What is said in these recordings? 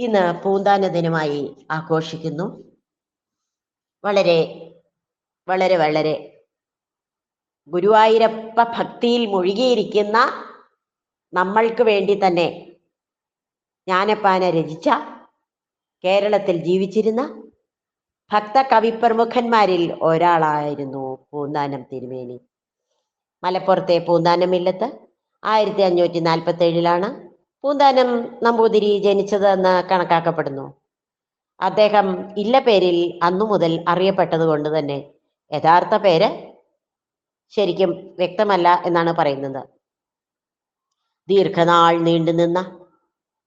ഇന്ന് പൂന്താന ദിനമായി ആഘോഷിക്കുന്നു. വളരെ വളരെ വളരെ ഗുരുവായൂരപ്പ ഭക്തിയിൽ മുഴുകിയിരിക്കുന്ന നമ്മൾക്ക് വേണ്ടി തന്നെ ജ്ഞാനപ്പാന രചിച്ച കേരളത്തിൽ ജീവിച്ചിരുന്ന ഭക്ത കവിപ്രമുഖന്മാരിൽ ഒരാളായിരുന്നു പൂന്താനം തിരുമേനി. മലപ്പുറത്തെ പൂന്താനം ഇല്ലത്ത് ആയിരത്തി അഞ്ഞൂറ്റി നാൽപ്പത്തി ഏഴിലാണ് പൂന്താനം നമ്പൂതിരി ജനിച്ചതെന്ന് കണക്കാക്കപ്പെടുന്നു. അദ്ദേഹം ഇല്ല പേരിൽ അന്നു മുതൽ അറിയപ്പെട്ടത് കൊണ്ട് തന്നെ. യഥാർത്ഥ പേര് ശരിക്കും വ്യക്തമല്ല എന്നാണ് പറയുന്നത്. ദീർഘനാൾ നീണ്ടുനിന്ന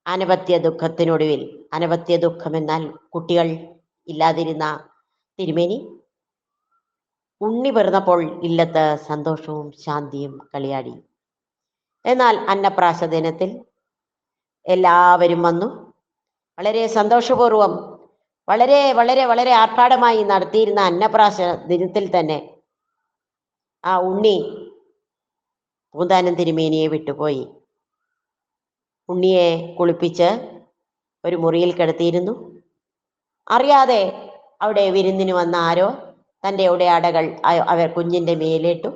അനവത്യ ദുഃഖത്തിനൊടുവിൽ അനവത്യ ദുഃഖം എന്നാൽ കുട്ടികൾ ഇല്ലാതിരുന്ന തിരുമേനി ഉണ്ണി പിറന്നപ്പോൾ ഇല്ലത്ത് സന്തോഷവും ശാന്തിയും കളിയാടി. എന്നാൽ അന്നപ്രാശ ദിനത്തിൽ എല്ലാവരും വന്നു. വളരെ സന്തോഷപൂർവം വളരെ വളരെ വളരെ ആർഭാടമായി നടത്തിയിരുന്ന അന്നപ്രാശ ദിനത്തിൽ തന്നെ ആ ഉണ്ണി പൂന്താനം തിരുമേനിയെ വിട്ടുപോയി. ഉണ്ണിയെ കുളിപ്പിച്ച് ഒരു മുറിയിൽ കിടത്തിയിരുന്നു. അറിയാതെ അവിടെ വിരുന്നിന് വന്ന ആരോ തന്റെ ഉടയാടകൾ അവർ കുഞ്ഞിന്റെ മേലിട്ടു.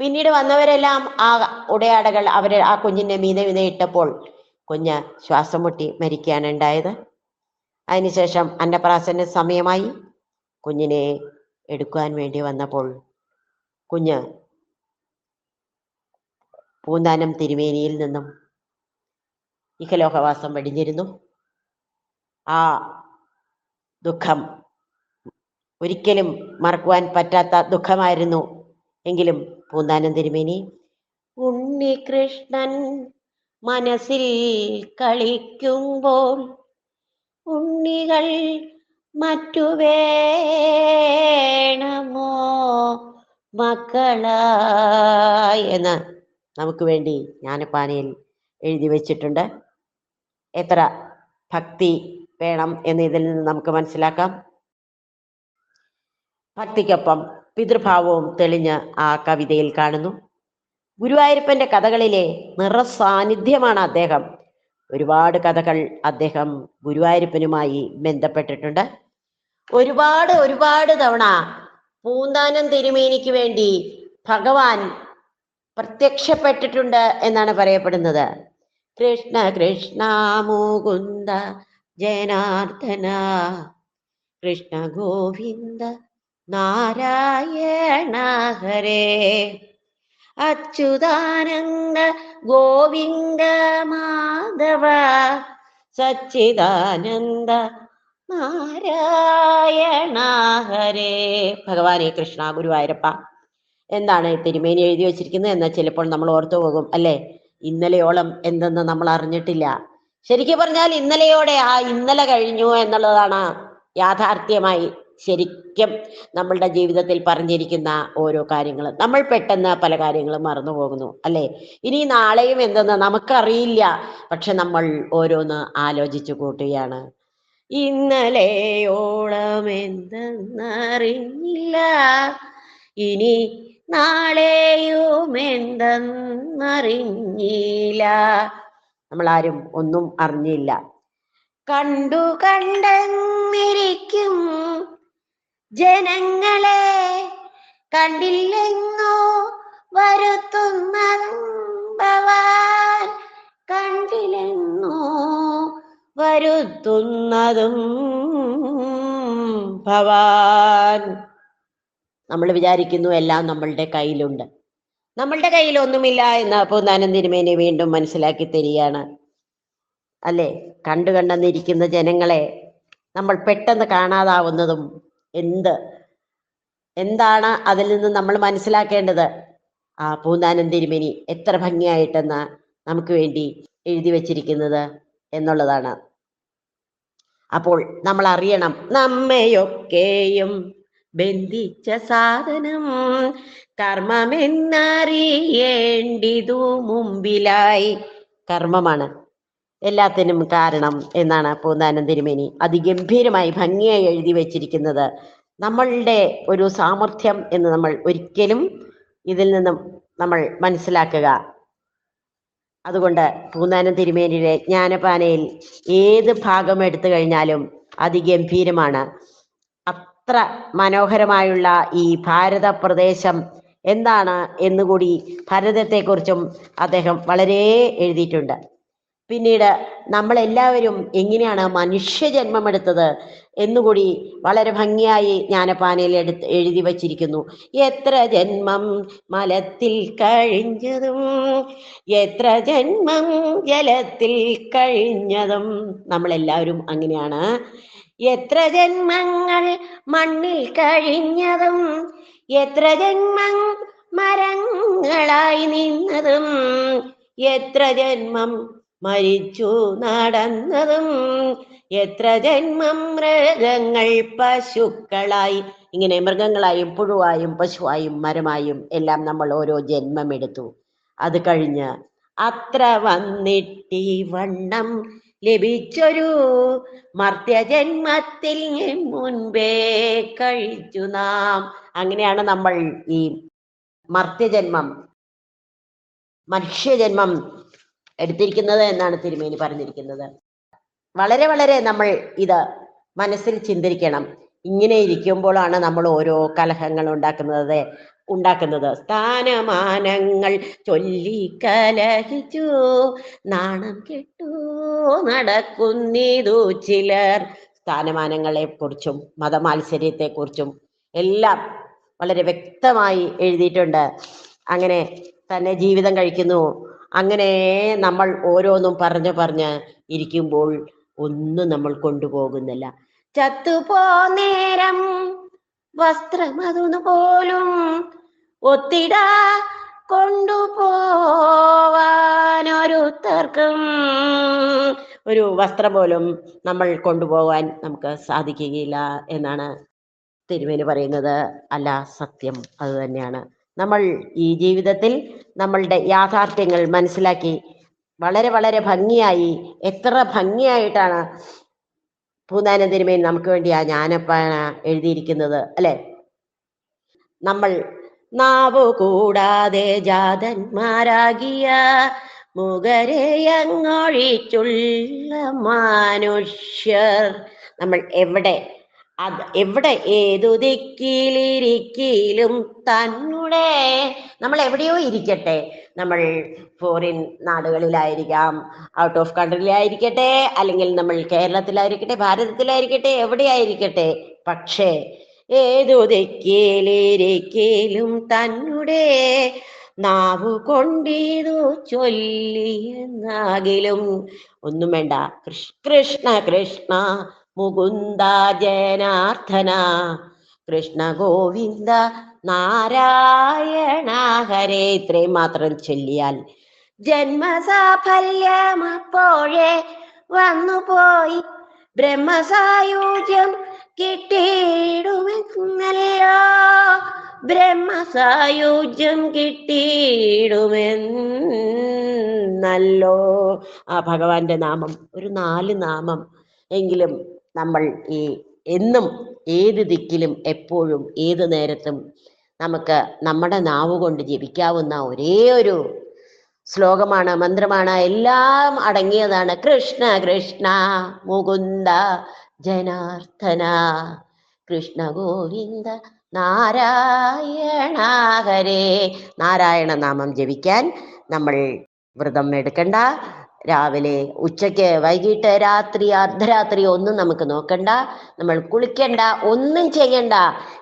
പിന്നീട് വന്നവരെല്ലാം ആ ഉടയാടകൾ അവരെ ആ കുഞ്ഞിന്റെ മീതെ ഇട്ടപ്പോൾ കുഞ്ഞ് ശ്വാസം മുട്ടി മരിക്കുകയാണ് ഉണ്ടായത്. അതിനുശേഷം അന്നപ്രാസന്റെ സമയമായി കുഞ്ഞിനെ എടുക്കുവാൻ വേണ്ടി വന്നപ്പോൾ കുഞ്ഞ് പൂന്താനം തിരുമേനിയിൽ നിന്നും ഇഹലോഹവാസം വെടിഞ്ഞിരുന്നു. ആ ദുഃഖം ഒരിക്കലും മറക്കുവാൻ പറ്റാത്ത ദുഃഖമായിരുന്നു. എങ്കിലും പൂന്താനം തിരുമേനി ഉണ്ണികൃഷ്ണൻ മനസ്സിൽ കളിക്കുമ്പോൾ ഉണ്ണികൾ മറ്റു വേണമോ മക്കളായെന്ന് നമുക്ക് വേണ്ടി ജ്ഞാനപ്പാനയിൽ എഴുതി വച്ചിട്ടുണ്ട്. എത്ര ഭക്തി വേണം എന്ന് ഇതിൽ നിന്ന് നമുക്ക് മനസ്സിലാക്കാം. ഭക്തിക്കൊപ്പം പിതൃഭാവവും തെളിഞ്ഞ് ആ കവിതയിൽ കാണുന്നു. ഗുരുവായൂരപ്പന്റെ കഥകളിലെ നിറസാന്നിധ്യമാണ് അദ്ദേഹം. ഒരുപാട് കഥകൾ അദ്ദേഹം ഗുരുവായൂരപ്പനുമായി ബന്ധപ്പെട്ടിട്ടുണ്ട്. ഒരുപാട് ഒരുപാട് തവണ പൂന്താനം തിരുമേനിക്ക് വേണ്ടി ഭഗവാൻ പ്രത്യക്ഷപ്പെട്ടിട്ടുണ്ട് എന്നാണ് പറയപ്പെടുന്നത്. കൃഷ്ണ കൃഷ്ണ മുകുന്ദ ജനാർദ്ദന കൃഷ്ണ ഗോവിന്ദ നാരായണ ഹരേ. അച്യുതാനന്ദ ഗോവിന്ദ മാധവ സച്ചിദാനന്ദ നാരായണ ഹരേ ഭഗവാനെ കൃഷ്ണ ഗുരുവായൂരപ്പ. എന്താണ് തിരുമേനി എഴുതി വെച്ചിരിക്കുന്നത് എന്നാൽ ചിലപ്പോൾ നമ്മൾ ഓർത്തു പോകും അല്ലേ? ഇന്നലെയോളം എന്തെന്ന് നമ്മൾ അറിഞ്ഞിട്ടില്ല. ശരിക്കും പറഞ്ഞാൽ ഇന്നലെയോടെ ആ ഇന്നലെ കഴിഞ്ഞു എന്നുള്ളതാണ് യാഥാർത്ഥ്യമായി. ശരിക്കും നമ്മളുടെ ജീവിതത്തിൽ പറഞ്ഞിരിക്കുന്ന ഓരോ കാര്യങ്ങൾ നമ്മൾ പെട്ടെന്ന് പല കാര്യങ്ങളും മറന്നു പോകുന്നു അല്ലേ? ഇനി നാളെയും എന്തെന്ന് നമുക്കറിയില്ല. പക്ഷെ നമ്മൾ ഓരോന്ന് ആലോചിച്ചു കൂട്ടുകയാണ്. ഇന്നലെയോളം എന്തെന്നറിഞ്ഞില്ല. ഇനി നാളെയും എന്തെന്നറിഞ്ഞില്ല. നമ്മളാരും ഒന്നും അറിഞ്ഞില്ല. കണ്ടു കണ്ടെന്നിരിക്കും ജനങ്ങളെ കണ്ടില്ലെന്നോ വരുത്തുന്ന ഭവാൻ കണ്ടില്ലെന്നോ വരുത്തുന്നതും ഭവാൻ നമ്മൾ വിചാരിക്കുന്നു എല്ലാം നമ്മളുടെ കയ്യിലുണ്ട്. നമ്മളുടെ കയ്യിൽ ഒന്നുമില്ല എന്ന് പൂന്താനം നനന്തിരുമേനെ വീണ്ടും മനസ്സിലാക്കി തരികയാണ്. അല്ലേ? കണ്ടു കണ്ടെന്നിരിക്കുന്ന ജനങ്ങളെ നമ്മൾ പെട്ടെന്ന് കാണാതാവുന്നതും എന്ത്? എന്താണ് അതിൽ നിന്ന് നമ്മൾ മനസ്സിലാക്കേണ്ടത്? ആ പൂന്താനം തിരുമേനി എത്ര ഭംഗിയായിട്ടെന്ന് നമുക്ക് വേണ്ടി എഴുതി വച്ചിരിക്കുന്നത് എന്നുള്ളതാണ്. അപ്പോൾ നമ്മൾ അറിയണം നമ്മയൊക്കെയും ബന്ധിച്ച സാധനം കർമ്മമെന്നറിയേണ്ടിതു മുമ്പിലായി. കർമ്മമാണ്. എല്ലാത്തിനും കാരണം എന്നാണ് പൂന്താനം തിരുമേനി. അതിഗംഭീരമായി ഭംഗിയായി എഴുതി വെച്ചിരിക്കുന്നത് നമ്മളുടെ ഒരു സാമർഥ്യം എന്ന് നമ്മൾ ഒരിക്കലും ഇതിൽ നിന്നും നമ്മൾ മനസ്സിലാക്കുക. അതുകൊണ്ട് പൂന്താനം തിരുമേനിയുടെ ജ്ഞാനപാനയിൽ ഏത് ഭാഗം എടുത്തു കഴിഞ്ഞാലും അതിഗംഭീരമാണ്. അത്ര മനോഹരമായുള്ള ഈ ഭാരത പ്രദേശം എന്താണ് എന്നുകൂടി ഭാരതത്തെക്കുറിച്ചും അദ്ദേഹം വളരെ എഴുതിയിട്ടുണ്ട്. പിന്നീട് നമ്മളെല്ലാവരും എങ്ങനെയാണ് മനുഷ്യ എടുത്തത് എന്നുകൂടി വളരെ ഭംഗിയായി ജ്ഞാനപാനയിൽ എടുത്ത് എഴുതി വച്ചിരിക്കുന്നു. എത്ര ജന്മം മലത്തിൽ കഴിഞ്ഞതും എത്ര ജന്മം ജലത്തിൽ കഴിഞ്ഞതും നമ്മളെല്ലാവരും അങ്ങനെയാണ്. എത്ര ജന്മങ്ങൾ മണ്ണിൽ കഴിഞ്ഞതും എത്ര ജന്മം മരങ്ങളായി നിന്നതും എത്ര ജന്മം മരിച്ചു നടന്നതും എത്ര ജന്മം മൃഗങ്ങൾ പശുക്കളായി. ഇങ്ങനെ മൃഗങ്ങളായും പുഴുവായും പശുവായും മരമായും എല്ലാം നമ്മൾ ഓരോ ജന്മം എടുത്തു. അത് കഴിഞ്ഞ് അത്ര വന്നിട്ടി വണ്ണം ലഭിച്ചൊരു മർത്യജന്മത്തിൽ മുൻപേ കഴിച്ചു നാം. അങ്ങനെയാണ് നമ്മൾ ഈ മർത്യജന്മം മനുഷ്യജന്മം എടുത്തിരിക്കുന്നത് എന്നാണ് തിരുമേനി പറഞ്ഞിരിക്കുന്നത്. വളരെ വളരെ നമ്മൾ ഇത് മനസ്സിൽ ചിന്തിക്കണം. ഇങ്ങനെ ഇരിക്കുമ്പോഴാണ് നമ്മൾ ഓരോ കലഹങ്ങൾ ഉണ്ടാക്കുന്നത് ഉണ്ടാക്കുന്നത്. സ്ഥാനമാനങ്ങൾ ചൊല്ലി കലഹിച്ചു നാണം കെട്ടു നടക്കുന്നിതു ചിലർ. സ്ഥാനമാനങ്ങളെ കുറിച്ചും മതമാത്സര്യത്തെ കുറിച്ചും എല്ലാം വളരെ വ്യക്തമായി എഴുതിയിട്ടുണ്ട്. അങ്ങനെ തന്നെ ജീവിതം കഴിക്കുന്നു. അങ്ങനെ നമ്മൾ ഓരോന്നും പറഞ്ഞു പറഞ്ഞ് ഇരിക്കുമ്പോൾ ഒന്നും നമ്മൾ കൊണ്ടുപോകുന്നില്ല. ചത്തുപോ നേരം വസ്ത്രം അതൊന്നു പോലും ഒത്തിടാ കൊണ്ടുപോവാനൊരുത്തർക്കും ഒരു വസ്ത്രം പോലും നമ്മൾ കൊണ്ടുപോകാൻ നമുക്ക് സാധിക്കുകയില്ല എന്നാണ് തിരുമേനി പറയുന്നത്. അല്ല സത്യം അത് തന്നെയാണ്. നമ്മൾ ഈ ജീവിതത്തിൽ നമ്മളുടെ യാഥാർത്ഥ്യങ്ങൾ മനസ്സിലാക്കി വളരെ വളരെ ഭംഗിയായി എത്ര ഭംഗിയായിട്ടാണ് പൂന്താനം തിരുമേൻ നമുക്ക് വേണ്ടി ആ ജ്ഞാനപ്പാന എഴുതിയിരിക്കുന്നത് അല്ലെ? നമ്മൾ നാവു കൂടാതെ ജാതന്മാരാകിയ മുഖരെയങ്ങൊഴിച്ചുള്ള മനുഷ്യർ. നമ്മൾ എവിടെ അത് എവിടെ ഏതു ദിക്കിലിരിക്കലും തന്നെ നമ്മൾ എവിടെയോ ഇരിക്കട്ടെ. നമ്മൾ ഫോറിൻ നാടുകളിലായിരിക്കാം ഔട്ട് ഓഫ് കൺട്രിയിലായിരിക്കട്ടെ അല്ലെങ്കിൽ നമ്മൾ കേരളത്തിലായിരിക്കട്ടെ ഭാരതത്തിലായിരിക്കട്ടെ എവിടെയായിരിക്കട്ടെ. പക്ഷേ ഏതു ദിക്കിലിരിക്കലും തന്നെ നാവു കൊണ്ടിതു ചൊല്ലിയെന്നാകിലും ഒന്നും വേണ്ട. കൃഷ് കൃഷ്ണ കൃഷ്ണ മുകുന്ദ ജനാർദ്ദന കൃഷ്ണ ഗോവിന്ദ നാരായണ ഹരേ ഇത്രയും മാത്രം ചൊല്ലിയാൽ. ജന്മസാഫല്യം ജന്മസാഫല്യമപ്പോഴേ വന്നുപോയി ബ്രഹ്മസായുജ്യം കിട്ടിയിടുമെന്നല്ലോ. ബ്രഹ്മസായുജ്യം കിട്ടിയിടുമെന്നല്ലോ. ആ ഭഗവാന്റെ നാമം ഒരു നാല് നാമം എങ്കിലും നമ്മൾ ഈ എന്നും ഏത് ദിക്കിലും എപ്പോഴും ഏത് നേരത്തും നമുക്ക് നമ്മുടെ നാവ് കൊണ്ട് ജപിക്കാവുന്ന ഒരേ ഒരു ശ്ലോകമാണ് മന്ത്രമാണ്. എല്ലാം അടങ്ങിയതാണ്. കൃഷ്ണ കൃഷ്ണ മുകുന്ദ ജനാർദ്ദന കൃഷ്ണ ഗോവിന്ദ നാരായണ ഹരേ. നാരായണ നാമം ജപിക്കാൻ നമ്മൾ വ്രതം എടുക്കണ്ട. രാവിലെ ഉച്ചയ്ക്ക് വൈകിട്ട് രാത്രി അർദ്ധരാത്രി ഒന്നും നമുക്ക് നോക്കണ്ട. നമ്മൾ കുളിക്കണ്ട ഒന്നും ചെയ്യണ്ട.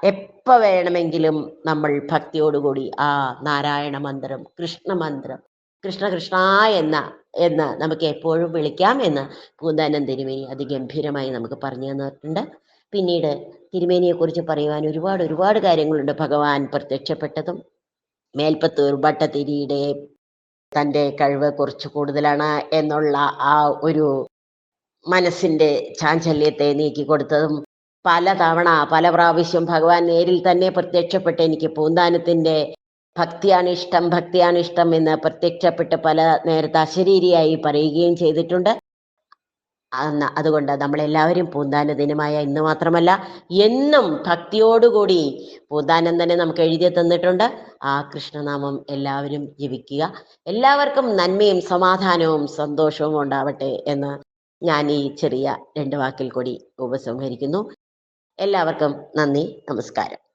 എപ്പോ വേണമെങ്കിലും നമ്മൾ ഭക്തിയോടുകൂടി ആ നാരായണ മന്ത്രം കൃഷ്ണ മന്ത്രം കൃഷ്ണ കൃഷ്ണ എന്ന എന്ന് നമുക്ക് എപ്പോഴും വിളിക്കാം എന്ന് പൂന്താനം തിരുമേനി അതിഗംഭീരമായി നമുക്ക് പറഞ്ഞു തന്നിട്ടുണ്ട്. പിന്നീട് തിരുമേനിയെ കുറിച്ച് പറയുവാൻ ഒരുപാട് ഒരുപാട് കാര്യങ്ങളുണ്ട് ഭഗവാൻ പ്രത്യക്ഷപ്പെട്ടതും. മേൽപ്പത്തൂർ ഭട്ടതിരിയുടെ തന്റെ കഴിവ് കുറച്ച് കൂടുതലാണ് എന്നുള്ള ആ ഒരു മനസ്സിന്റെ ചാഞ്ചല്യത്തെ നീക്കി കൊടുത്തതും പല തവണ പല പ്രാവശ്യം ഭഗവാൻ നേരിൽ തന്നെ പ്രത്യക്ഷപ്പെട്ട് എനിക്ക് പൂന്താനത്തിന്റെ ഭക്തിയാണ് ഇഷ്ടം ഭക്തിയാണ് ഇഷ്ടം എന്ന് പ്രത്യക്ഷപ്പെട്ട് പല നേരത്തെ അശരീരിയായി പറയുകയും ചെയ്തിട്ടുണ്ട്. അതുകൊണ്ട് നമ്മളെല്ലാവരും പൂന്താന ദിനമായ ഇന്ന് മാത്രമല്ല എന്നും ഭക്തിയോടുകൂടി പൂന്താനം തന്നെ നമുക്ക് എഴുതി തന്നിട്ടുണ്ട്. ആ കൃഷ്ണനാമം എല്ലാവരും ജപിക്കുക. എല്ലാവർക്കും നന്മയും സമാധാനവും സന്തോഷവും ഉണ്ടാവട്ടെ എന്ന് ഞാൻ ഈ ചെറിയ രണ്ട് വാക്കിൽ കൂടി ഉപസംഹരിക്കുന്നു. എല്ലാവർക്കും നന്ദി നമസ്കാരം.